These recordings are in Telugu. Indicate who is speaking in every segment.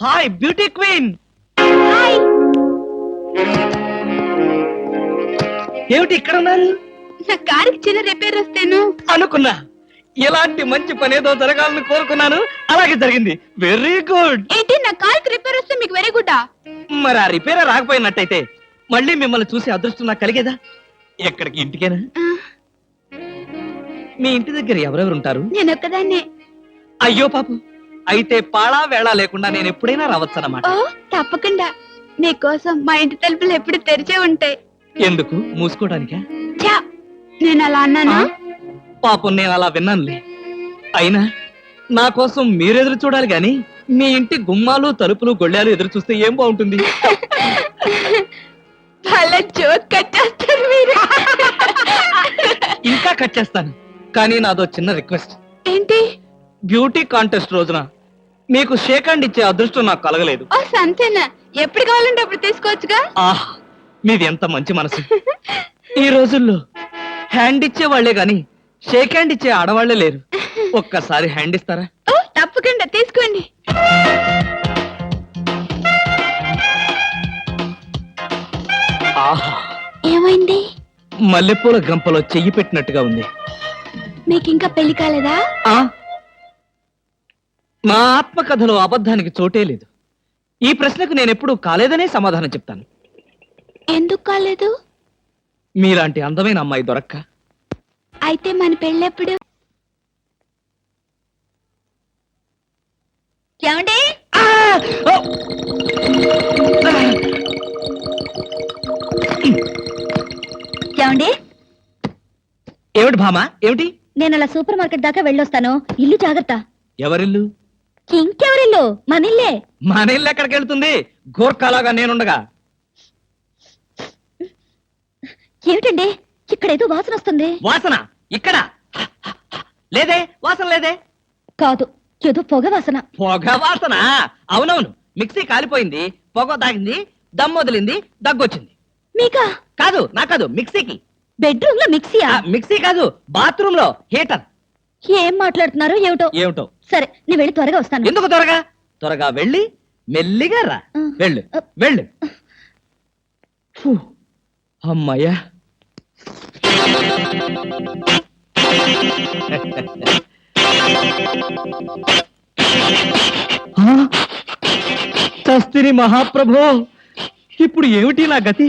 Speaker 1: హాయ్ బ్యూటీ క్వీన్
Speaker 2: హాయ్
Speaker 1: ఏమిటి ఇక్కడ ఉన్నారు?
Speaker 2: నా కారుకి చిన్న రిపేర్ వస్తేను.
Speaker 1: అనుకున్నా. ఇలాంటి మంచి పని ఏదో జరగాలని కోరుకున్నాను. అలాగే జరిగింది. వెరీ గుడ్
Speaker 2: ఏంటి నా కారుకి రిపేర్ వస్తే మీకు వెరీ గుడ్
Speaker 1: మరి ఆ రిపేర్ రాకపోయినట్టయితే మళ్ళీ మిమ్మల్ని చూసి అదృష్టం నాకు కలిగేదా? ఎక్కడికి? ఇంటికేనా? మీ ఇంటి దగ్గర ఎవరెవరు ఉంటారు?
Speaker 2: నేను ఒక్కదాన్నే.
Speaker 1: అయ్యో పాపం. అయితే పాళా వేళ లేకుండా నేను ఎప్పుడైనా రావచ్చన్నమాట
Speaker 2: ఓ తప్పకుండా. మీకోసం మా ఇంటి తలుపులు ఎప్పుడు తెరిచే ఉంటాయి.
Speaker 1: ఎందుకు? మూసుకోవడానికా?
Speaker 2: ఛా, నేను అలా అన్నానా?
Speaker 1: పాపం నేను అలా విన్నానులే. అయినా నా కోసం మీరెదురు చూడాలి గాని మీ ఇంటి గుమ్మాలు తలుపులు గొళ్ళాలు ఎదురు చూస్తే ఏం బాగుంటుంది?
Speaker 2: అలా జోక్ కట్టేస్తారు మీరు.
Speaker 1: ఇంకా కట్ చేస్తాను. కానీ నాదో చిన్న రిక్వెస్ట్.
Speaker 2: ఏంటి?
Speaker 1: బ్యూటీ కాంటెస్ట్ రోజున మీకు షేక్ హ్యాండ్ ఇచ్చే అదృష్టం నాకు కలగలేదు.
Speaker 2: ఓ సంతేనా? ఎప్పుడు కావాలంటే అప్పుడు తీసుకోవచ్చుగా?
Speaker 1: ఆహ్ మీది ఎంత మంచి మనసు. ఈ రోజుల్లో హ్యాండ్ ఇచ్చే వాళ్ళే గాని షేక్ హ్యాండ్ ఇచ్చే ఆడవాళ్ళే లేరు. ఒక్కసారి హ్యాండ్ ఇస్తారా?
Speaker 2: ఓ తప్పకుండా తీసుకోండి.
Speaker 1: ఆహా.
Speaker 2: ఏమైంది?
Speaker 1: మల్లెపూల గంపలో చెయ్యి పెట్టినట్టుగా ఉంది.
Speaker 2: మీకు ఇంకా పెళ్ళి కాలేదా?
Speaker 1: ఆ? నా ఆత్మకథలో అబద్ధానికి చోటే లేదు. ఈ ప్రశ్నకు నేను ఎప్పుడూ కాలేదనే సమాధానం చెప్తాను.
Speaker 2: ఎందుకు కాలేదు?
Speaker 1: మీలాంటి అందమైన అమ్మాయి దొరక్క.
Speaker 2: అయితే మన పెళ్ళెప్పుడు? ఏమండి!
Speaker 3: ఏమండి?
Speaker 1: ఏమిటి భామా? ఏమిటి?
Speaker 3: నేను అలా సూపర్ మార్కెట్ దాకా వెళ్ళొస్తాను. ఇల్లు జాగ్రత్త.
Speaker 1: ఎవరిల్లు?
Speaker 3: ఇంకెవరిల్లు? మనిల్లే.
Speaker 1: మన ఇల్లు ఎక్కడికి వెళ్తుంది? గోర్ఖాలాగా నేనుండగా.
Speaker 3: ఏమిటండి? ఇక్కడ ఏదో వాసన వస్తుంది.
Speaker 1: వాసన? ఇక్కడ? లేదే? వాసన లేదే?
Speaker 3: కాదు ఏదో పొగ వాసన.
Speaker 1: పొగ వాసన? అవునవును. మిక్సీ కాలిపోయింది పొగ తాగింది దమ్ వదిలింది దగ్గొచ్చింది.
Speaker 3: మీకా?
Speaker 1: కాదు నా కాదు మిక్సీకి.
Speaker 3: బెడ్రూమ్లో మిక్సీయా?
Speaker 1: ఆ, మిక్సీ కాదు బాత్రూమ్లో హీటర్.
Speaker 3: ఏం మాట్లాడుతున్నారు? ఏమిటో?
Speaker 1: ఏమిటో?
Speaker 3: సరే నేను వెళ్ళి త్వరగా వస్తాను.
Speaker 1: ఎందుకు త్వరగా? త్వరగా వెళ్ళి మెల్లిగా రా. వెళ్ళు వెళ్ళు. అమ్మయ్యా. ఆ, చస్తిని మహాప్రభో ఇప్పుడు ఏమిటి నా గతి?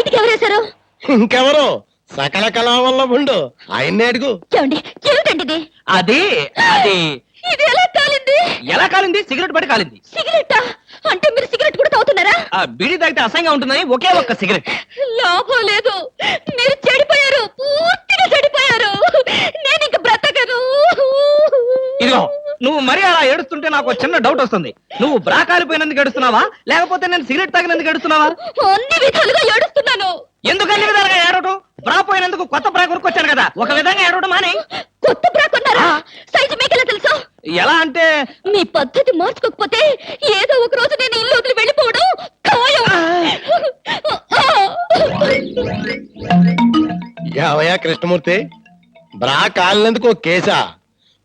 Speaker 3: బయటికి ఎవరేశారు
Speaker 4: ఇంకెవరో? సకల కళావల్లభుండు ఆయన్నే అడుగు.
Speaker 3: ఏమండి ఏమిటండి
Speaker 1: అది అది.
Speaker 3: ఇది ఎలా కాలింది?
Speaker 1: ఎలా కాలింది? సిగరెట్ పడి కాలింది.
Speaker 3: సిగరెట్టా అంటే మీరు సిగరెట్ కూడా తాగుతున్నారా?
Speaker 1: ఆ బీడీ తాగితే అసహ్యంగా ఉంటుందని ఒకే ఒక్క సిగరెట్.
Speaker 3: లాభం లేదు. మీరు చెడిపోయారు. పూర్తిగా చెడిపోయారు. నేను ఇంక బ్రతకను.
Speaker 1: ఇదిగో నువ్వు మరీ అలా ఏడుస్తుంటే నాకు చిన్న డౌట్ వస్తుంది. నువ్వు బ్రా కాలిపోయినందుకు ఏడుస్తున్నావా? లేకపోతే నేను సిగరెట్ తాగినందుకు ఏడుస్తున్నావా?
Speaker 3: అన్ని విధాలుగా ఏడుస్తున్నాను.
Speaker 1: ఎందుకు అన్ని విధాలుగా ఏడవటం? బ్రా పోయినందుకు కొత్త బ్రా కొనుక్కొచ్చాను కదా. ఒక విధంగా ఏడవడం మాని?
Speaker 3: కొత్త బ్రా కొన్నారా? సైజు మీకెలా తెలుసు?
Speaker 1: ఎలా అంటే?
Speaker 3: మీ పద్ధతి మార్చుకోకపోతే ఏదో ఒక రోజు నేను ఇల్లు వదిలి వెళ్ళిపోవడం ఖాయం.
Speaker 4: కృష్ణమూర్తి? బ్రా కాలినందుకు ఒక కేసా?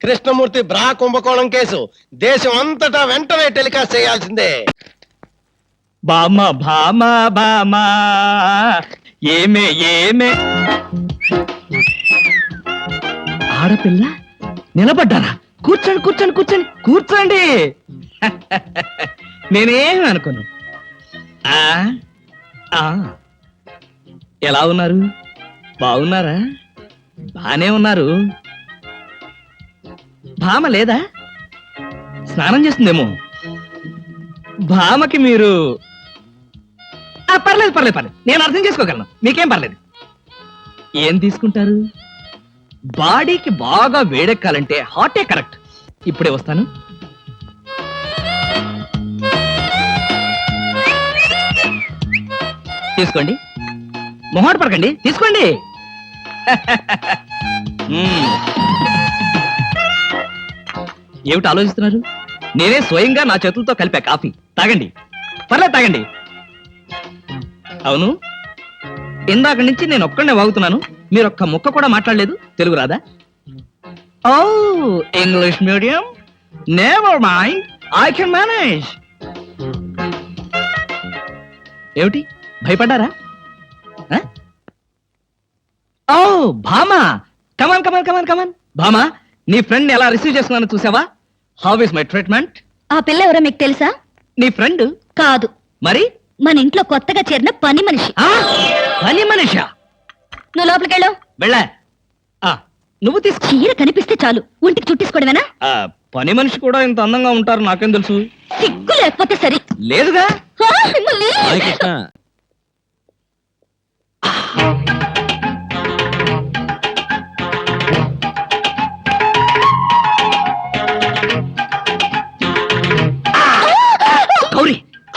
Speaker 4: కృష్ణమూర్తి బ్రా కుంభకోణం కేసు. దేశం అంతటా వెంటనే టెలికాస్ట్ చేయాల్సిందే.
Speaker 1: బామ భామ బామ. ఏమే ఏమే? ఆడపిల్ల నిలబడ్డారా? కూర్చోండి కూర్చోండి కూర్చోండి కూర్చోండి. నేనేం అనుకోను. ఆ, ఆ. ఎలా ఉన్నారు? బాగున్నారా? బానే ఉన్నారు. భామ లేదా? స్నానం చేస్తుందేమో. భామకి మీరు పర్లేదు పర్లేదు పర్లేదు. నేను అర్థం చేసుకోగలను. మీకేం పర్లేదు. ఏం తీసుకుంటారు? బాడీకి బాగా వేడెక్కాలంటే హాటే కరెక్ట్. ఇప్పుడే వస్తాను. తీసుకోండి. మొహాట పడకండి. తీసుకోండి. ఏమిటి ఆలోచిస్తున్నారు? నేనే స్వయంగా నా చేతులతో కలిపా కాఫీ. తాగండి. పర్లేదు తాగండి. అవును? ఇందాక నుంచి నేను ఒక్కడనే వాగుతున్నాను. మీరు ఒక్క ముక్క కూడా మాట్లాడలేదు. తెలుగు రాదా? ఓ English medium. Never mind I can manage ఏమిటి? భయపడ్డారా? ఓ భామా. కమాన్ కమాన్ కమాన్ కమాన్ భామా నీ ఫ్రెండ్ ఎలా రిసీవ్ చేస్తున్నానో చూసావా? హౌ ఇస్ మై ట్రీట్మెంట్
Speaker 3: ఆ పిల్ల ఎవరో మీకు తెలుసా?
Speaker 1: నీ ఫ్రెండ్?
Speaker 3: కాదు.
Speaker 1: మరి?
Speaker 3: మన ఇంట్లో కొత్తగా చేరిన పని మనిషి.
Speaker 1: ఆ? పని మనిషా?
Speaker 3: నువ్వు లోపలికి వెళ్ళు.
Speaker 1: వెళ్ళా. ఆ, నువ్వు తీసుకో
Speaker 3: చీర కనిపిస్తే చాలు. ఒంటికి చుట్టేసుకోవడమేనా?
Speaker 1: ఆ, పని మనిషి కూడా ఇంత అందంగా ఉంటారు నాకేం తెలుసు?
Speaker 3: సిగ్గు లేకపోతే సరి.
Speaker 1: లేదుగా?
Speaker 3: ఆ, మిమ్మల్ని.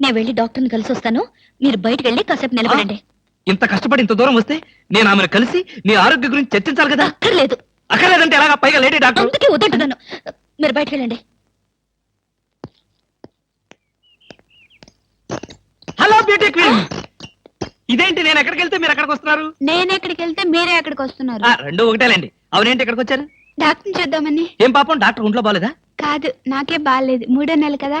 Speaker 3: నేను వెళ్ళి డాక్టర్ని కలిసి వస్తాను మీరు బయటకు వెళ్ళి కాసేపు నిలబడండి.
Speaker 1: ఇంత కష్టపడి ఇంత దూరం వస్తే నేను ఆమెను కలిసి నీ ఆరోగ్య గురించి చర్చించాలి కదా?
Speaker 3: అక్కర్లేదు.
Speaker 1: అక్కర్లేదంటే ఎలాగా? పైగా లేడీ డాక్టర్.
Speaker 3: అందుకే వద్దంటున్నాను మీరు బయటకు వెళ్ళండి.
Speaker 1: Hello beauty queen. ఇదేంటి నేను ఎక్కడికి వెళ్తే మీరు ఎక్కడికి వస్తున్నారు?
Speaker 2: నేను ఎక్కడికి వెళ్తే మీరే ఎక్కడికి వస్తున్నారు?
Speaker 1: ఆ, రెండు ఒకటేలేండి. అవునేంటి ఎక్కడికి వచ్చారు?
Speaker 2: డాక్టర్ చూద్దామని.
Speaker 1: ఏం పాపం డాక్టర్ ఒంట్లో బాలేదా?
Speaker 2: కాదు నాకే బాగాలేదు మూడో నెల కదా?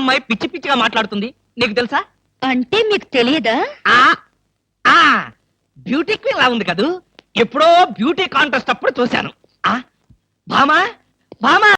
Speaker 1: అమ్మాయి పిచ్చి పిచ్చిగా మాట్లాడుతుంది. నీకు తెలుసా?
Speaker 3: అంటే మీకు తెలియదా?
Speaker 1: ఆ ఆ బ్యూటీ క్వీన్ లా ఉంది కదూ. ఎప్పుడో బ్యూటీ కాంటెస్ట్ అప్పుడు చూశాను. ఆ భామా భామా